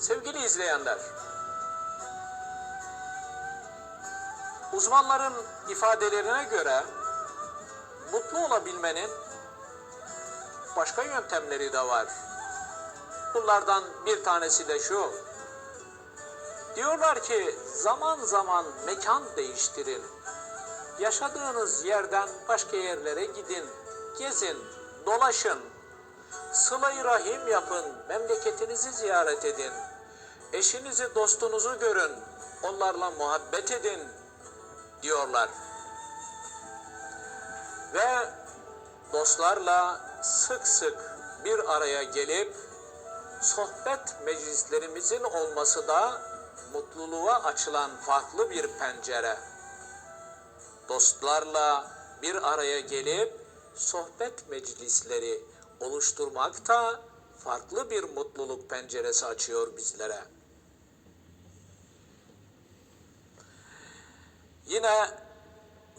Sevgili izleyenler, uzmanların ifadelerine göre mutlu olabilmenin başka yöntemleri de var. Bunlardan bir tanesi de şu. Diyorlar ki zaman zaman mekan değiştirin. Yaşadığınız yerden başka yerlere gidin, gezin, dolaşın. Sıla-i rahim yapın, memleketinizi ziyaret edin. Eşinizi, dostunuzu görün, onlarla muhabbet edin diyorlar. Ve dostlarla sık sık bir araya gelip sohbet meclislerimizin olması da mutluluğa açılan farklı bir pencere. Dostlarla bir araya gelip sohbet meclisleri oluşturmak da farklı bir mutluluk penceresi açıyor bizlere. Yine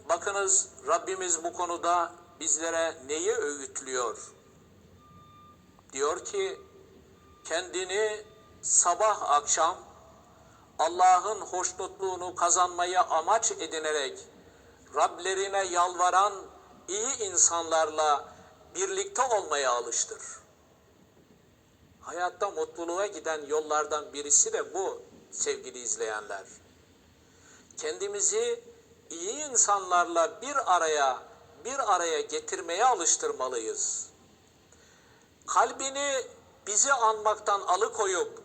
bakınız Rabbimiz bu konuda bizlere neyi öğütlüyor? Diyor ki kendini sabah akşam Allah'ın hoşnutluğunu kazanmayı amaç edinerek Rablerine yalvaran iyi insanlarla birlikte olmaya alıştır. Hayatta mutluluğa giden yollardan birisi de bu sevgili izleyenler. Kendimizi iyi insanlarla bir araya bir araya getirmeye alıştırmalıyız. Kalbini bizi anmaktan alıkoyup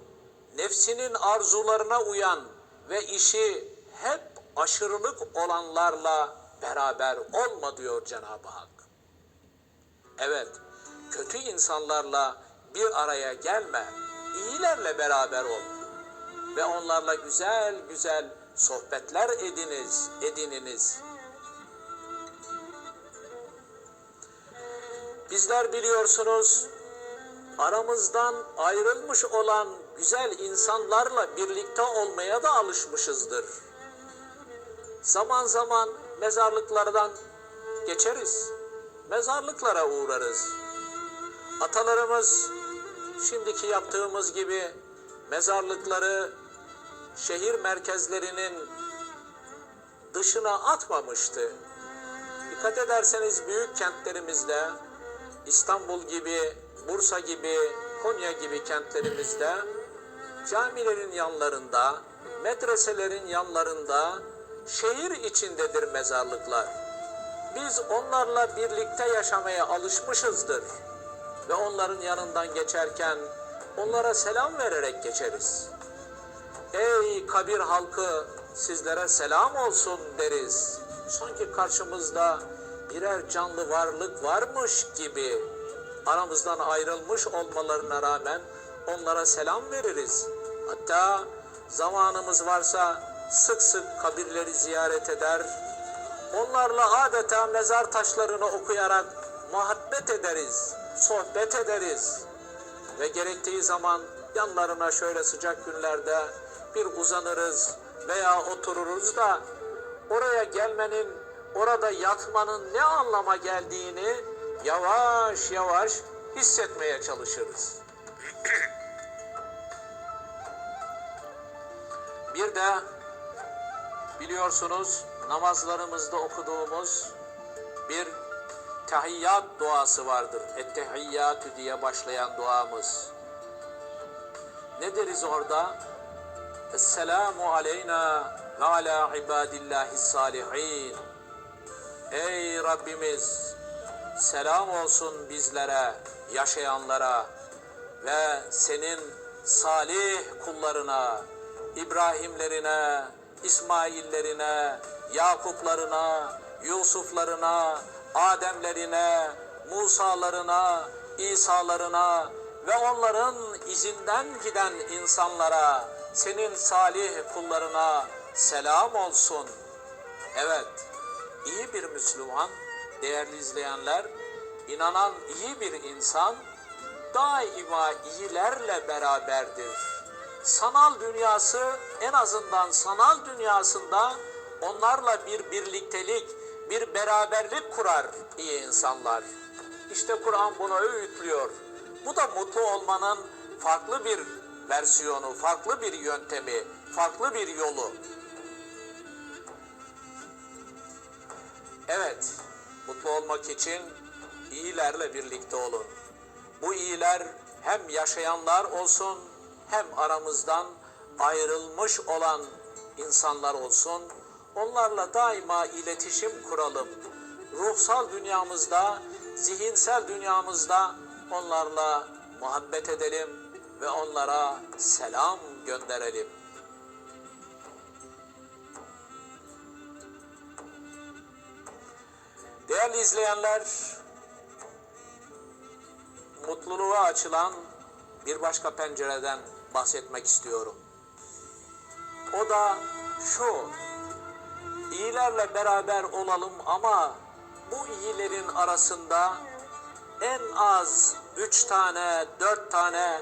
nefsinin arzularına uyan ve işi hep aşırılık olanlarla beraber olma diyor Cenab-ı Hak. Evet, kötü insanlarla bir araya gelme, iyilerle beraber ol ve onlarla güzel güzel sohbetler ediniz, edininiz. Bizler biliyorsunuz aramızdan ayrılmış olan güzel insanlarla birlikte olmaya da alışmışızdır. Zaman zaman mezarlıklardan geçeriz. Mezarlıklara uğrarız. Atalarımız şimdiki yaptığımız gibi mezarlıkları şehir merkezlerinin dışına atmamıştı. Dikkat ederseniz büyük kentlerimizde İstanbul gibi, Bursa gibi, Konya gibi kentlerimizde camilerin yanlarında, medreselerin yanlarında şehir içindedir mezarlıklar. Biz onlarla birlikte yaşamaya alışmışızdır ve onların yanından geçerken onlara selam vererek geçeriz. Ey kabir halkı sizlere selam olsun deriz. Sanki karşımızda birer canlı varlık varmış gibi aramızdan ayrılmış olmalarına rağmen onlara selam veririz. Hatta zamanımız varsa sık sık kabirleri ziyaret eder. Onlarla adeta mezar taşlarını okuyarak muhabbet ederiz, sohbet ederiz. Ve gerektiği zaman yanlarına şöyle sıcak günlerde bir uzanırız veya otururuz da oraya gelmenin, orada yatmanın ne anlama geldiğini yavaş yavaş hissetmeye çalışırız. Bir de biliyorsunuz namazlarımızda okuduğumuz bir tahiyyat duası vardır. Ettehiyyatü diye başlayan duamız. Ne deriz orada? Esselamu aleyna ve ala ibadillahi salihin. Ey Rabbimiz selam olsun bizlere, yaşayanlara ve senin salih kullarına, İbrahimlerine, İsmaillerine, Yakuplarına, Yusuflarına, Ademlerine, Musalarına, İsalarına ve onların izinden giden insanlara, senin salih kullarına selam olsun. Evet, iyi bir Müslüman, değerli izleyenler, inanan iyi bir insan daima iyilerle beraberdir. Sanal dünyası en azından sanal dünyasında onlarla bir birliktelik, bir beraberlik kurar iyi insanlar. İşte Kur'an bunu öğütlüyor. Bu da mutlu olmanın farklı bir versiyonu, farklı bir yöntemi, farklı bir yolu. Evet, mutlu olmak için iyilerle birlikte olun. Bu iyiler hem yaşayanlar olsun hem aramızdan ayrılmış olan insanlar olsun. Onlarla daima iletişim kuralım. Ruhsal dünyamızda, zihinsel dünyamızda onlarla muhabbet edelim ve onlara selam gönderelim. Değerli izleyenler, mutluluğa açılan bir başka pencereden bahsetmek istiyorum. O da şu, iyilerle beraber olalım ama bu iyilerin arasında en az üç tane, dört tane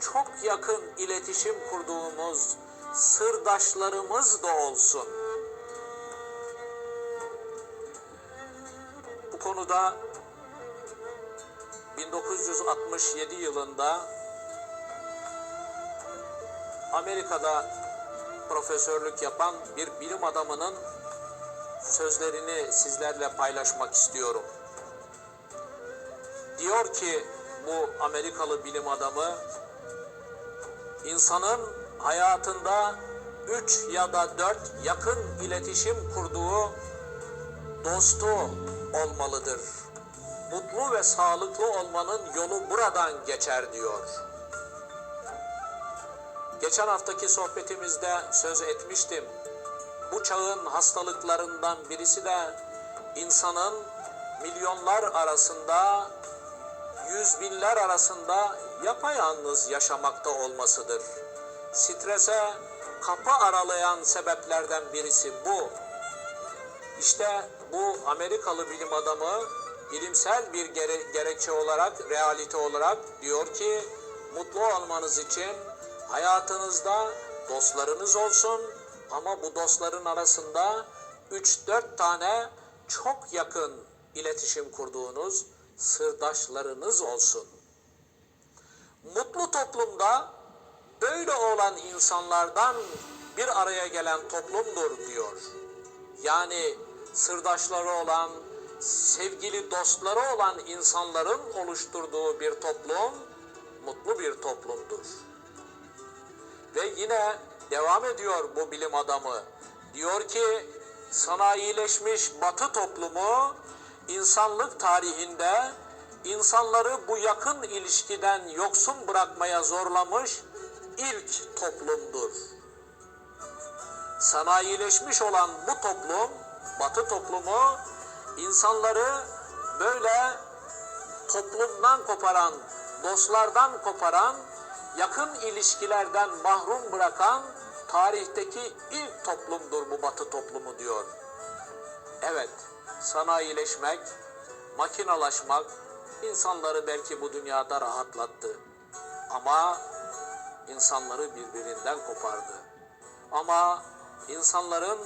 çok yakın iletişim kurduğumuz sırdaşlarımız da olsun. Bu konuda 1967 yılında Amerika'da profesörlük yapan bir bilim adamının sözlerini sizlerle paylaşmak istiyorum. Diyor ki bu Amerikalı bilim adamı insanın hayatında üç ya da dört yakın iletişim kurduğu dostu olmalıdır. Mutlu ve sağlıklı olmanın yolu buradan geçer diyor. Geçen haftaki sohbetimizde söz etmiştim. Bu çağın hastalıklarından birisi de insanın milyonlar arasında, yüz binler arasında yapayalnız yaşamakta olmasıdır. Strese kapı aralayan sebeplerden birisi bu. İşte bu Amerikalı bilim adamı bilimsel bir gere gerekçe olarak, realite olarak diyor ki mutlu olmanız için hayatınızda dostlarınız olsun ama bu dostların arasında 3-4 tane çok yakın iletişim kurduğunuz sırdaşlarınız olsun. Mutlu toplumda böyle olan insanlardan bir araya gelen toplumdur diyor. Yani sırdaşları olan, sevgili dostları olan insanların oluşturduğu bir toplum mutlu bir toplumdur. Ve yine devam ediyor bu bilim adamı. Diyor ki sanayileşmiş batı toplumu insanlık tarihinde insanları bu yakın ilişkiden yoksun bırakmaya zorlamış ilk toplumdur. Sanayileşmiş olan bu toplum, batı toplumu insanları böyle toplumdan koparan, dostlardan koparan, yakın ilişkilerden mahrum bırakan tarihteki ilk toplumdur bu batı toplumu diyor. Evet, sanayileşmek, makinalaşmak insanları belki bu dünyada rahatlattı. Ama insanları birbirinden kopardı. Ama insanların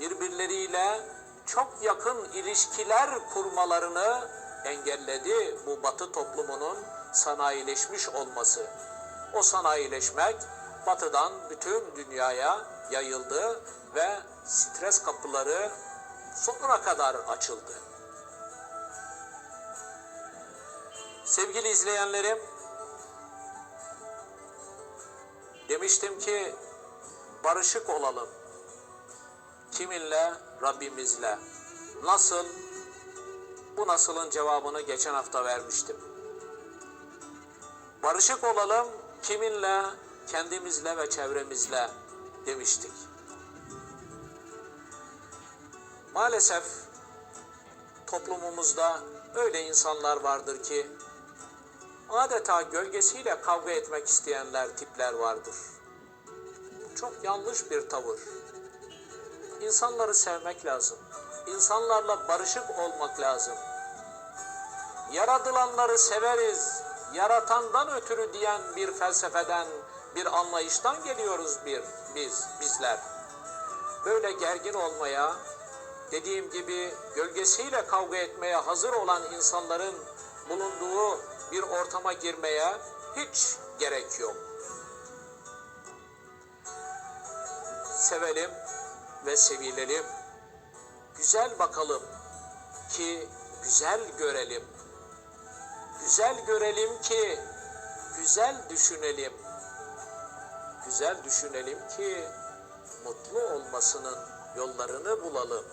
birbirleriyle çok yakın ilişkiler kurmalarını engelledi bu batı toplumunun sanayileşmiş olması. O sanayileşmek batıdan bütün dünyaya yayıldı ve stres kapıları sonuna kadar açıldı. Sevgili izleyenlerim, demiştim ki barışık olalım. Kiminle? Rabbimizle. Nasıl? Bu nasılın cevabını geçen hafta vermiştim. Barışık olalım kiminle? Kendimizle ve çevremizle demiştik. Maalesef toplumumuzda öyle insanlar vardır ki adeta gölgesiyle kavga etmek isteyenler, tipler vardır. Çok yanlış bir tavır. İnsanları sevmek lazım. İnsanlarla barışık olmak lazım. Yaratılanları severiz, yaratandan ötürü diyen bir felsefeden, bir anlayıştan geliyoruz bir, biz, bizler. Böyle gergin olmaya, dediğim gibi gölgesiyle kavga etmeye hazır olan insanların bulunduğu bir ortama girmeye hiç gerek yok. sevelim ve sevilelim. Güzel bakalım ki güzel görelim. Güzel görelim ki güzel düşünelim. Güzel düşünelim ki mutlu olmasının yollarını bulalım.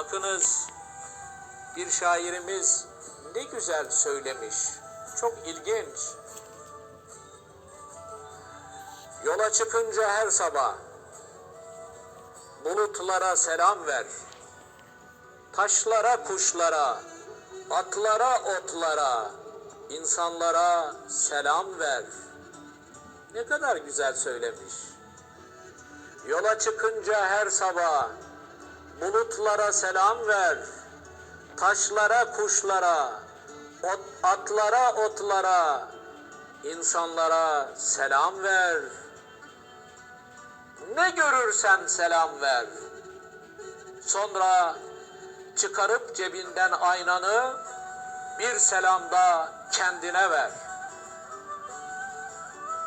Bakınız bir şairimiz ne güzel söylemiş. Çok ilginç. Yola çıkınca her sabah bulutlara selam ver. Taşlara, kuşlara, atlara, otlara, insanlara selam ver. Ne kadar güzel söylemiş. Yola çıkınca her sabah bulutlara selam ver. Taşlara, kuşlara, ot, atlara, otlara, insanlara selam ver. Ne görürsen selam ver. Sonra çıkarıp cebinden aynanı bir selamda kendine ver.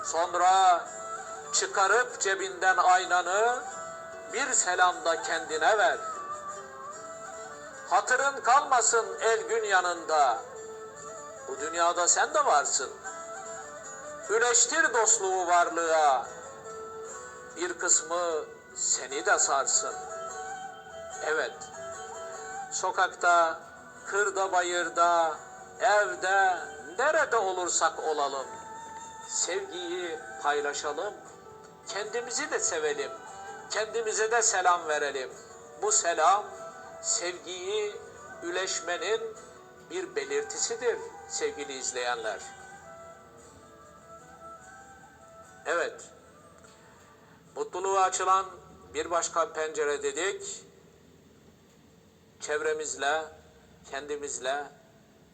Sonra çıkarıp cebinden aynanı bir selamda kendine ver. Hatırın kalmasın el gün yanında. Bu dünyada sen de varsın. Üleştir dostluğu varlığa. Bir kısmı seni de sarsın. Evet. Sokakta, kırda bayırda, evde, nerede olursak olalım. Sevgiyi paylaşalım. Kendimizi de sevelim. Kendimize de selam verelim. Bu selam sevgiyi, üleşmenin bir belirtisidir sevgili izleyenler. Evet. Mutluluğa açılan bir başka pencere dedik. Çevremizle, kendimizle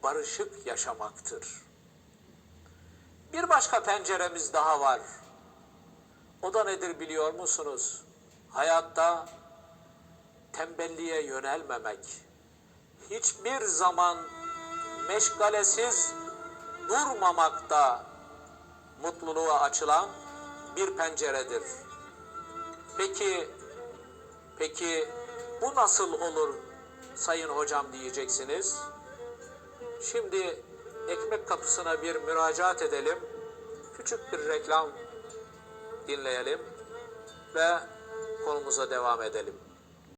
barışık yaşamaktır. Bir başka penceremiz daha var. O da nedir biliyor musunuz? Hayatta tembelliğe yönelmemek. Hiçbir zaman meşgalesiz durmamakta mutluluğa açılan bir penceredir. Peki, peki bu nasıl olur sayın hocam diyeceksiniz. Şimdi ekmek kapısına bir müracaat edelim. Küçük bir reklam dinleyelim ve konumuza devam edelim.